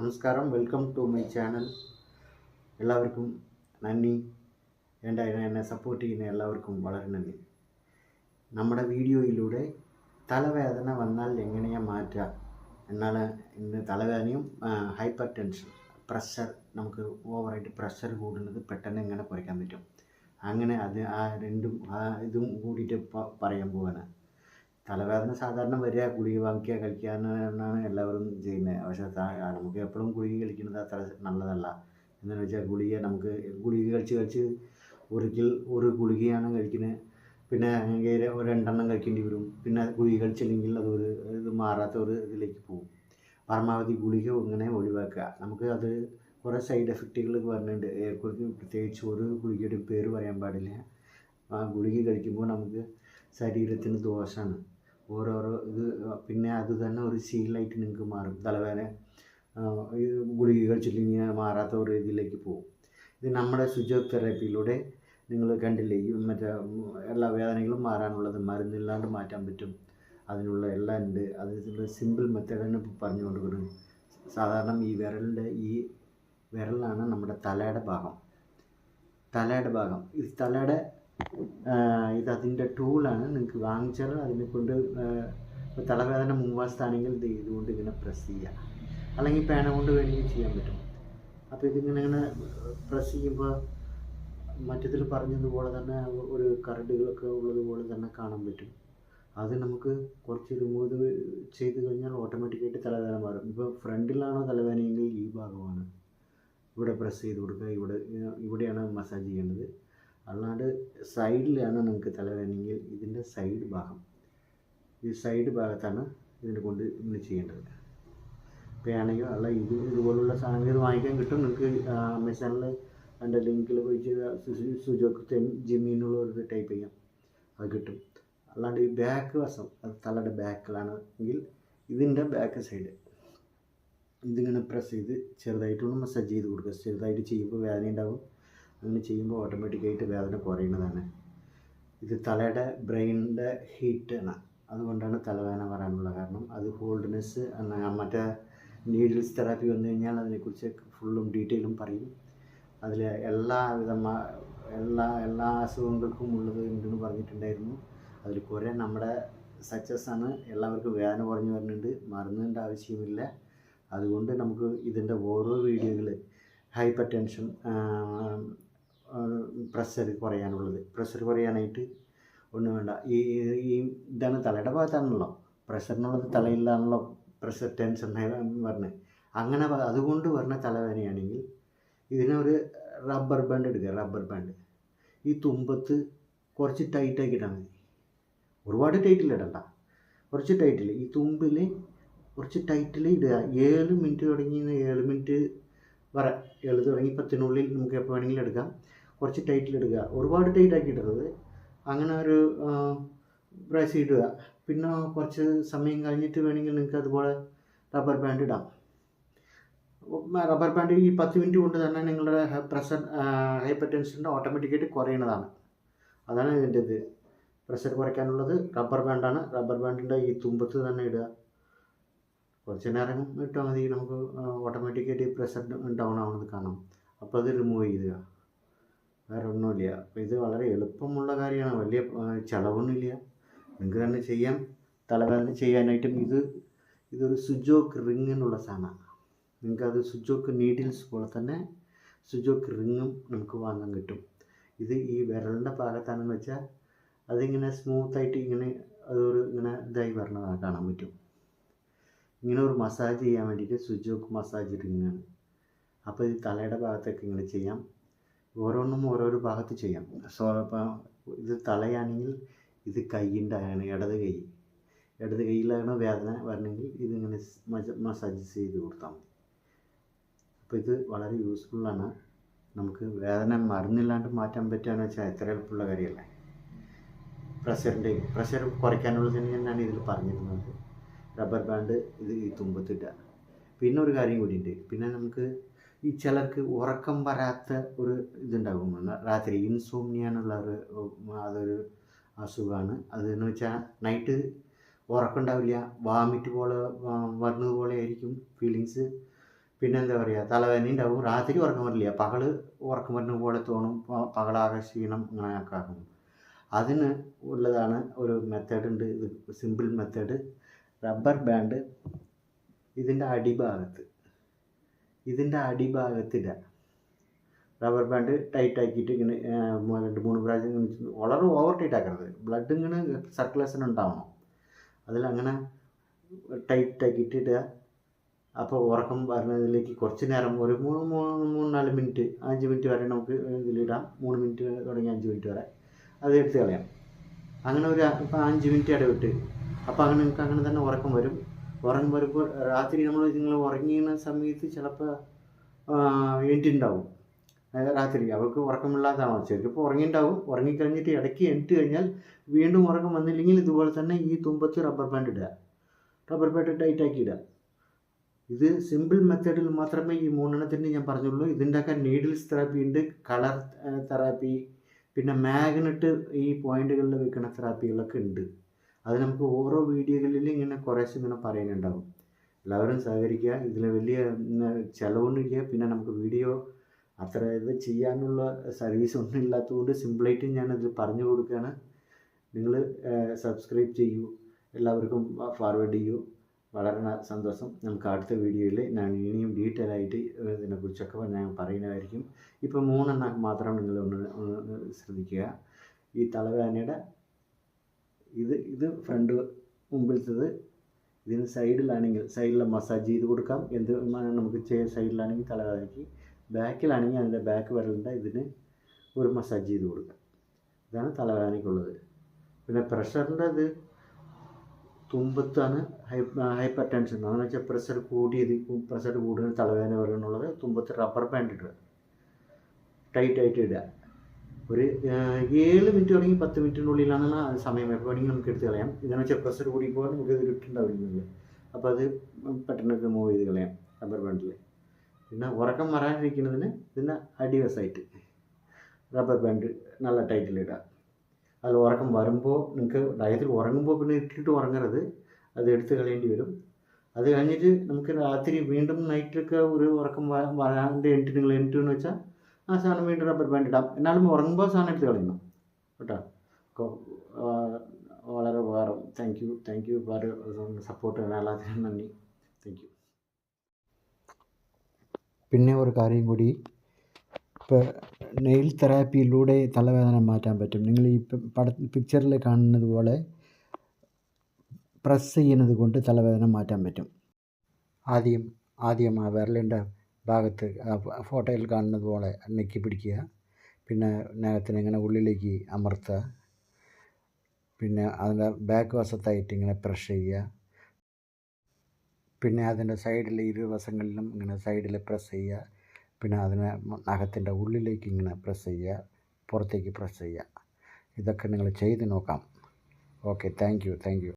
നമസ്കാരം. Welcome to my channel എല്ലാവർക്കും നന്ദി. എന്റെ എന്നെ സപ്പോർട്ട് ചെയ്യുന്ന എല്ലാവർക്കും വളരെ നന്ദി. നമ്മുടെ വീഡിയോയിലൂടെ തലവേദന വന്നാൽ എങ്ങനെയാണ് മാറ്റുക എന്നാണ് ഇന്ന് തലവേദനയും ഹൈപ്പർ ടെൻഷൻ പ്രഷർ നമുക്ക് ഓവറായിട്ട് പ്രഷർ കൂടുന്നത് പെട്ടെന്ന് എങ്ങനെ കുറയ്ക്കാൻ പറ്റും? അങ്ങനെ അത് ആ രണ്ടും ആ ഇതും കൂടിയിട്ട് പറയാൻ പോവാണ്. തലവേദന സാധാരണ വരിക ഗുളിക വാങ്ങിക്കുക കഴിക്കുക എന്നാണ് എല്ലാവരും ചെയ്യുന്നത്. പക്ഷേ നമുക്ക് എപ്പോഴും ഗുളിക കഴിക്കുന്നത് അത്ര നല്ലതല്ല. എന്താണെന്ന് വെച്ചാൽ ഗുളിക നമുക്ക് ഗുളിക കഴിച്ച് കഴിച്ച് ഒരിക്കൽ ഒരു ഗുളികയാണ് കഴിക്കുന്നത്. പിന്നെ അങ്ങനെ ഒരു രണ്ടെണ്ണം കഴിക്കേണ്ടി വരും. പിന്നെ ഗുളിക കഴിച്ചില്ലെങ്കിൽ അത് ഒരു ഇത് മാറാത്ത ഒരു ഇതിലേക്ക് പോകും. പരമാവധി ഗുളിക ഇങ്ങനെ ഒഴിവാക്കുക. നമുക്ക് അത് കുറേ സൈഡ് എഫക്റ്റുകൾ ഏർക്കുറിക്ക് പ്രത്യേകിച്ച് ഒരു ഗുളികയുടെയും പേര് പറയാൻ പാടില്ല. ആ ഗുളിക കഴിക്കുമ്പോൾ നമുക്ക് ശരീരത്തിന് ദോഷമാണ്. ഓരോരോ ഇത് പിന്നെ അത് തന്നെ ഒരു ശീലമായിട്ട് നിങ്ങൾക്ക് മാറും. തലവേദന ഗുളികകൾ കഴിച്ചില്ലെങ്കിൽ മാറാത്ത ഒരു ഇതിലേക്ക് പോകും. ഇത് നമ്മുടെ ഫിസിയോതെറാപ്പിയിലൂടെ നിങ്ങൾ കണ്ടില്ലേ മറ്റേ എല്ലാ വേദനകളും മാറാനുള്ളത് മരുന്നില്ലാണ്ട് മാറ്റാൻ പറ്റും. അതിനുള്ള എല്ലാം ഉണ്ട്. അതിനുള്ള സിമ്പിൾ മെത്തേഡാണ് ഇപ്പോൾ പറഞ്ഞു കൊടുക്കുന്നത് സാധാരണ ഈ വിരലിന്റെ ഈ വിരലാണ് നമ്മുടെ തലയുടെ ഭാഗം. തലയുടെ ഭാഗം. ഈ തലയുടെ ഇത് അതിന്റെ ടൂളാണ് നിങ്ങൾക്ക് വാങ്ങിച്ചാൽ അതിനെ കൊണ്ട് തലവേദന മുൻവശത്താണെങ്കിൽ ഇത് ഇതുകൊണ്ട് ഇങ്ങനെ പ്രസ് ചെയ്യുക അല്ലെങ്കിൽ പേന കൊണ്ട് വേണമെങ്കിൽ ചെയ്യാൻ പറ്റും. അപ്പോൾ ഇതിങ്ങനെ ഇങ്ങനെ പ്രസ് ചെയ്യുമ്പോൾ മറ്റതിൽ പറഞ്ഞതുപോലെ തന്നെ ഒരു കരടുകളൊക്കെ ഉള്ളതുപോലെ തന്നെ കാണാൻ പറ്റും. അത് നമുക്ക് കുറച്ച് റിമൂവ് ചെയ്ത് കഴിഞ്ഞാൽ ഓട്ടോമാറ്റിക്കായിട്ട് തലവേദന മാറും. ഇപ്പോൾ ഫ്രണ്ടിലാണോ തലവേദനയെങ്കിൽ ഈ ഭാഗമാണ്. ഇവിടെ പ്രസ് ചെയ്ത് കൊടുക്കുക. ഇവിടെ ഇവിടെയാണ് മസാജ് ചെയ്യേണ്ടത്. അല്ലാണ്ട് സൈഡിലാണ് നിങ്ങൾക്ക് തലവേദനയെങ്കിൽ ഇതിന്റെ സൈഡ് ഭാഗം. ഈ സൈഡ് ഭാഗത്താണ് ഇതിനെ കൊണ്ട് ഇങ്ങനെ ചെയ്യേണ്ടത്. പേനയോ അല്ല ഇത് ഇതുപോലുള്ള സാധനങ്ങൾ ഇത് വാങ്ങിക്കാൻ കിട്ടും. നിങ്ങൾക്ക് ആമസോണിൽ എന്റെ ലിങ്കിൽ പോയിട്ട് സുജോക്ക് ജിമ്മി എന്നുള്ള ഒരു ടൈപ്പ് ചെയ്യാം. അത് കിട്ടും. അല്ലാണ്ട് ഈ ബാക്ക് വശം അത് തലയുടെ ബാക്കിലാണ് എങ്കിൽ ഇതിന്റെ ബാക്ക് സൈഡ്. ഇതിങ്ങനെ പ്രസ് ചെയ്ത് ചെറുതായിട്ടൊന്ന് മസാജ് ചെയ്ത് കൊടുക്കുക. ചെറുതായിട്ട് ചെയ്യുമ്പോൾ വേദന ഉണ്ടാവും അങ്ങനെ ചെയ്യുമ്പോൾ ഓട്ടോമാറ്റിക്കായിട്ട് വേദന കുറയുന്നതാണ്. ഇത് തലയുടെ ബ്രെയിനിന്റെ ഹീറ്റാണ് അതുകൊണ്ടാണ് തലവേദന വരാനുള്ള കാരണം. അത് ഹോൾഡ്നെസ് മറ്റേ നീഡിൽസ് തെറാപ്പി വന്നു കഴിഞ്ഞാൽ അതിനെക്കുറിച്ച് ഫുള്ളും ഡീറ്റെയിലും പറയും. അതിൽ എല്ലാ വിധമാ എല്ലാ എല്ലാ അസുഖങ്ങൾക്കും ഉള്ളത് ഉണ്ടെന്ന് പറഞ്ഞിട്ടുണ്ടായിരുന്നു. അതിൽ കുറേ നമ്മുടെ സക്സസ് ആണ്. എല്ലാവർക്കും വേദന കുറഞ്ഞു വരുന്നുണ്ട്. മരുന്നിന്റെ ആവശ്യമില്ല അതുകൊണ്ട് നമുക്ക് ഇതിന്റെ ഓരോ വീഡിയോകൾ ഹൈപ്പർ ടെൻഷൻ പ്രഷർ കുറയാനുള്ളത്. പ്രഷർ കുറയാനായിട്ട് ഒന്നും വേണ്ട. ഈ ഈ- ഇതാണ് തലയുടെ ഭാഗത്താണല്ലോ. പ്രഷറിനുള്ളത് തലയിലാണല്ലോ പ്രഷർ ടെൻഷൻ പറഞ്ഞ്. അങ്ങനെ അതുകൊണ്ട് വരുന്ന തലവേദനയാണെങ്കിൽ ഇതിനൊരു റബ്ബർ ബാൻഡ് എടുക്കുക റബ്ബർ ബാൻഡ് ഈ തുമ്പത്ത് കുറച്ച് ടൈറ്റാക്കി ഇട്ടാൽ മതി. ഒരുപാട് ടൈറ്റിൽ ഇടണ്ട കുറച്ച് ടൈറ്റിൽ ഈ തുമ്പിൽ കുറച്ച് ടൈറ്റിൽ ഇടുക. ഏഴ് മിനിറ്റ് തുടങ്ങി ഏഴ് മിനിറ്റ് വരെ. ഏഴ് തുടങ്ങി പത്തിനുള്ളിൽ നമുക്ക് എപ്പോൾ വേണമെങ്കിലും എടുക്കാം. കുറച്ച് ടൈറ്റിൽ ഇടുക. ഒരുപാട് ടൈറ്റ് ആക്കി ഇടരുത് അങ്ങനെ ഒരു ബ്രഷ് ഇടുക. പിന്നെ കുറച്ച് സമയം കഴിഞ്ഞിട്ട് വേണമെങ്കിൽ നിങ്ങൾക്ക് അതുപോലെ റബ്ബർ ബാൻഡ് ഇടാം. റബ്ബർ ബാൻഡ് ഈ പത്ത് മിനിറ്റ് കൊണ്ട് തന്നെ നിങ്ങളുടെ പ്രഷർ ഹൈപ്പർ ടെൻഷന്റെ ഓട്ടോമാറ്റിക്കായിട്ട് കുറയുന്നതാണ് അതാണ് ഇതിന്റെ ഇത്. പ്രഷർ കുറയ്ക്കാനുള്ളത് റബ്ബർ ബാൻഡാണ് റബ്ബർ ബാൻഡിന്റെ ഈ തുമ്പത്ത് തന്നെ ഇടുക. കുറച്ച് നേരം ഇട്ടാൽ മതി. നമുക്ക് ഓട്ടോമാറ്റിക്കായിട്ട് പ്രഷർ ഡൗൺ ആവുന്നത് കാണാം. അപ്പോൾ അത് റിമൂവ് ചെയ്യുക വേറെ ഒന്നുമില്ല അപ്പോൾ ഇത് വളരെ എളുപ്പമുള്ള കാര്യമാണ്. വലിയ ചിലവൊന്നുമില്ല. നിങ്ങൾക്ക് തന്നെ ചെയ്യാം. തലവേദന ചെയ്യാനായിട്ടും ഇത് ഇതൊരു സുജോക്ക് റിങ് എന്നുള്ള സാധനമാണ്. നിങ്ങൾക്കത് സുജോക്ക് നീഡിൽസ് പോലെ തന്നെ സുജോക്ക് റിങ്ങും നമുക്ക് വാങ്ങാൻ കിട്ടും. ഇത് ഈ വിരലിന്റെ ഭാഗത്താണെന്ന് വെച്ചാൽ അതിങ്ങനെ സ്മൂത്തായിട്ട് ഇങ്ങനെ അതൊരു ഇങ്ങനെ ഇതായി വരണതാണ് കാണാൻ പറ്റും. ഇങ്ങനെ ഒരു മസാജ് ചെയ്യാൻ വേണ്ടിയിട്ട് സുജോക്ക് മസാജ് റിങ്ങാണ്. അപ്പോൾ ഇത് തലയുടെ ഭാഗത്തൊക്കെ ഇങ്ങനെ ചെയ്യാം. ഓരോന്നും ഓരോരോ ഭാഗത്ത് ചെയ്യാം. സോ ഇപ്പോൾ ഇത് തലയാണെങ്കിൽ ഇത് കൈയിന്റെ ആണ് ഇടത് കൈ. ഇടത് കൈയിലാണ് വേദന വരണമെങ്കിൽ ഇതിങ്ങനെ മസാജ് ചെയ്ത് കൊടുത്താൽ മതി. അപ്പോൾ ഇത് വളരെ യൂസ്ഫുള്ളാണ് നമുക്ക് വേദന മരുന്നില്ലാണ്ട് മാറ്റാൻ പറ്റുകയെന്ന് വെച്ചാൽ എത്ര എളുപ്പമുള്ള കാര്യമല്ലേ? പ്രഷറിന്റെ പ്രഷർ കുറയ്ക്കാനുള്ളത് തന്നെയാണ് ഇതിൽ പറഞ്ഞിരുന്നത്. റബ്ബർ ബാൻഡ് ഇത് ഈ തുമ്പത്തിട്ട പിന്നെ ഒരു കാര്യം കൂടിയുണ്ട് പിന്നെ നമുക്ക് ഈ ചിലർക്ക് ഉറക്കം വരാത്ത ഒരു ഇതുണ്ടാകും. രാത്രി എന്നുള്ള ഒരു അതൊരു അസുഖമാണ്. അതെന്ന് വെച്ചാൽ നൈറ്റ് ഉറക്കം ഉണ്ടാവില്ല വാമിറ്റ് പോലെ വരുന്നത് ആയിരിക്കും ഫീലിങ്സ് പിന്നെ എന്താ പറയുക തലവേദന ഉണ്ടാവും. രാത്രി ഉറക്കം വരില്ല. പകൽ ഉറക്കം വരുന്ന പോലെ തോന്നും. പകലാകെ ക്ഷീണം അങ്ങനെയൊക്കെ ആകും അതിന് ഉള്ളതാണ് ഒരു മെത്തേഡ് ഉണ്ട്. ഇത് സിമ്പിൾ മെത്തേഡ് റബ്ബർ ബാൻഡ് ഇതിന്റെ അടിഭാഗത്ത്. ഇതിന്റെ അടിഭാഗത്തില്ല റബ്ബർ ബാൻഡ് ടൈറ്റ് ആക്കിയിട്ട് ഇങ്ങനെ രണ്ട് മൂന്ന് പ്രാവശ്യം ഇങ്ങനെ വളരെ ഓവർ ടൈറ്റ് ആക്കരുത്. ബ്ലഡ് ഇങ്ങനെ സർക്കുലേഷൻ ഉണ്ടാവണം. അതിലങ്ങനെ ടൈറ്റ് ആക്കിയിട്ട് ഇടുക. അപ്പോൾ ഉറക്കം വരുന്നതിലേക്ക് കുറച്ച് നേരം ഒരു മൂന്ന് മൂന്ന് മൂന്ന് നാല് മിനിറ്റ് അഞ്ച് മിനിറ്റ് വരെ നമുക്ക് ഇതിലിടാം. മൂന്ന് മിനിറ്റ് തുടങ്ങി അഞ്ച് മിനിറ്റ് വരെ. അത് എടുത്ത് കളയാം. അങ്ങനെ ഒരു ഇപ്പോൾ അഞ്ച് മിനിറ്റ് ഇടവിട്ട് അപ്പോൾ അങ്ങനെ നിങ്ങൾക്ക് അങ്ങനെ തന്നെ ഉറക്കം വരും. ഉറക്കം വരുമ്പോൾ രാത്രി നമ്മൾ നിങ്ങൾ ഉറങ്ങിയുന്ന സമയത്ത് ചിലപ്പോൾ എണീറ്റുണ്ടാവും. രാത്രി അവർക്ക് ഉറക്കമില്ലാത്തതാണോ. ചിലപ്പോൾ ഉറങ്ങിയിട്ടുണ്ടാവും ഉറങ്ങിക്കഴിഞ്ഞിട്ട് ഇടയ്ക്ക് എണീറ്റ് കഴിഞ്ഞാൽ വീണ്ടും ഉറക്കം വന്നില്ലെങ്കിൽ ഇതുപോലെ തന്നെ ഈ തുമ്പത്ത് റബ്ബർ ബാൻഡ് ഇടുക. റബ്ബർ ബാൻഡ് ടൈറ്റ് ആക്കി ഇടുക. ഇത് സിമ്പിൾ മെത്തേഡിൽ മാത്രമേ ഈ മൂന്നെണ്ണത്തിന് ഞാൻ പറഞ്ഞുള്ളൂ. ഇതിന്റെയൊക്കെ നീഡിൽസ് തെറാപ്പി ഉണ്ട്. കളർ തെറാപ്പി പിന്നെ മാഗ്നറ്റ് ഈ പോയിന്റുകളിൽ വെക്കുന്ന തെറാപ്പികളൊക്കെ ഉണ്ട്. അത് നമുക്ക് ഓരോ വീഡിയോകളിൽ ഇങ്ങനെ കുറേശ്ശെ ഇങ്ങനെ പറയുന്നുണ്ടാവും. എല്ലാവരും സഹകരിക്കുക. ഇതിൽ വലിയ ചിലവൊന്നുമില്ല. പിന്നെ നമുക്ക് വീഡിയോ അത്ര ഇത് ചെയ്യാനുള്ള സർവീസ് ഒന്നും ഇല്ലാത്തതുകൊണ്ട് സിമ്പിളായിട്ട് ഞാനത് പറഞ്ഞു കൊടുക്കുകയാണ്. നിങ്ങൾ സബ്സ്ക്രൈബ് ചെയ്യൂ. എല്ലാവർക്കും ഫോർവേഡ് ചെയ്യൂ. വളരെ സന്തോഷം. നമുക്ക് അടുത്ത വീഡിയോയിൽ ഞാൻ ഇനിയും ഡീറ്റെയിൽ ആയിട്ട് ഇതിനെക്കുറിച്ചൊക്കെ ഞാൻ പറയുന്നതായിരിക്കും. ഇപ്പോൾ മൂന്നെണ്ണം മാത്രം നിങ്ങൾ ഒന്ന് ശ്രദ്ധിക്കുക. ഈ തലവേദനയുടെ ഇത് ഇത് ഫ്രണ്ട് മുമ്പിലത്തത് ഇതിന് സൈഡിലാണെങ്കിൽ സൈഡിൽ മസാജ് ചെയ്ത് കൊടുക്കാം. എന്ത് നമുക്ക് ചെയ്യാൻ സൈഡിലാണെങ്കിൽ തലവേദനയ്ക്ക് ബാക്കിലാണെങ്കിൽ അതിന്റെ ബാക്ക് വരലിന്റെ ഇതിന് ഒരു മസാജ് ചെയ്ത് കൊടുക്കാം. ഇതാണ് തലവേദനയ്ക്കുള്ളത് പിന്നെ പ്രഷറിന്റെ ഇത് തുമ്പത്താണ് ഹൈപ്പർ ടെൻഷൻ അതെന്ന് വെച്ചാൽ പ്രഷർ കൂടിയത് പ്രഷർ കൂടുതൽ തലവേദന വരുന്നുള്ളത് തുമ്പത്ത് റബ്ബർ ബാൻഡ് ഇടുക. ടൈറ്റായിട്ട് ഇടുക. ഒരു ഏഴ് മിനിറ്റ് തുടങ്ങി പത്ത് മിനിറ്റിനുള്ളിലാണ് ആ സമയം. എപ്പോൾ വേണമെങ്കിൽ നമുക്ക് എടുത്ത് കളയാം. ഇതെന്ന് വെച്ചാൽ പ്രഷർ കൂടി പോകാൻ നമുക്ക് ഇത് ഇട്ടുണ്ടാവില്ല അപ്പോൾ അത് പെട്ടെന്ന് മൂവ് ചെയ്ത് കളയാം. റബ്ബർ ബാൻഡിൽ പിന്നെ ഉറക്കം വരാതിരിക്കുന്നതിന് പിന്നെ അടിവശമായിട്ട് റബ്ബർ ബാൻഡ് നല്ല ടൈറ്റിലിടുക അതിൽ ഉറക്കം വരുമ്പോൾ നിങ്ങൾക്ക് ഡയത്തിൽ ഉറങ്ങുമ്പോൾ പിന്നെ ഇട്ടിട്ട് ഉറങ്ങരുത്. അത് എടുത്ത് കളയേണ്ടി വരും. അത് കഴിഞ്ഞിട്ട് നമുക്ക് രാത്രി വീണ്ടും നൈറ്റൊക്കെ ഒരു ഉറക്കം വരാണ്ട് എണിറ്റ് നിങ്ങൾ എണിറ്റെന്ന് വെച്ചാൽ ആ സാധനം വീണ്ടും റബ്ബർ ബാൻഡ് ഇടാം. എന്നാലും ഉറങ്ങുമ്പോൾ സാധനം എടുത്ത് കളയണം കേട്ടോ? വളരെ ഉപകാരം. താങ്ക് യു താങ്ക് യു ഒരുപാട് സപ്പോർട്ട് എല്ലാത്തിനും നന്ദി. താങ്ക് യു പിന്നെ ഒരു കാര്യം കൂടി. ഇപ്പോൾ നെയിൽ തെറാപ്പിയിലൂടെ തലവേദന മാറ്റാൻ പറ്റും. നിങ്ങൾ ഈ പട പിക്ചറിൽ കാണുന്നത് പോലെ പ്രസ് ചെയ്യുന്നത് കൊണ്ട് തലവേദന മാറ്റാൻ പറ്റും. ആദ്യം ആദ്യം ആ വിരലിന്റെ ഭാഗത്ത് ആ ഫോട്ടോയിൽ കാണുന്നത് പോലെ നെക്കി പിടിക്കുക. പിന്നെ നഖത്തിന് ഇങ്ങനെ ഉള്ളിലേക്ക് അമർത്തുക. പിന്നെ അതിന്റെ ബാക്ക് വശത്തായിട്ട് ഇങ്ങനെ പ്രഷ് ചെയ്യുക. പിന്നെ അതിന്റെ സൈഡിലെ ഇരുവശങ്ങളിലും ഇങ്ങനെ സൈഡിൽ പ്രസ് ചെയ്യുക. പിന്നെ അതിനെ നഖത്തിന്റെ ഉള്ളിലേക്ക് ഇങ്ങനെ പ്രസ് ചെയ്യുക. പുറത്തേക്ക് പ്രസ് ചെയ്യുക. ഇതൊക്കെ നിങ്ങൾ ചെയ്ത് നോക്കാം. Okay thank you thank you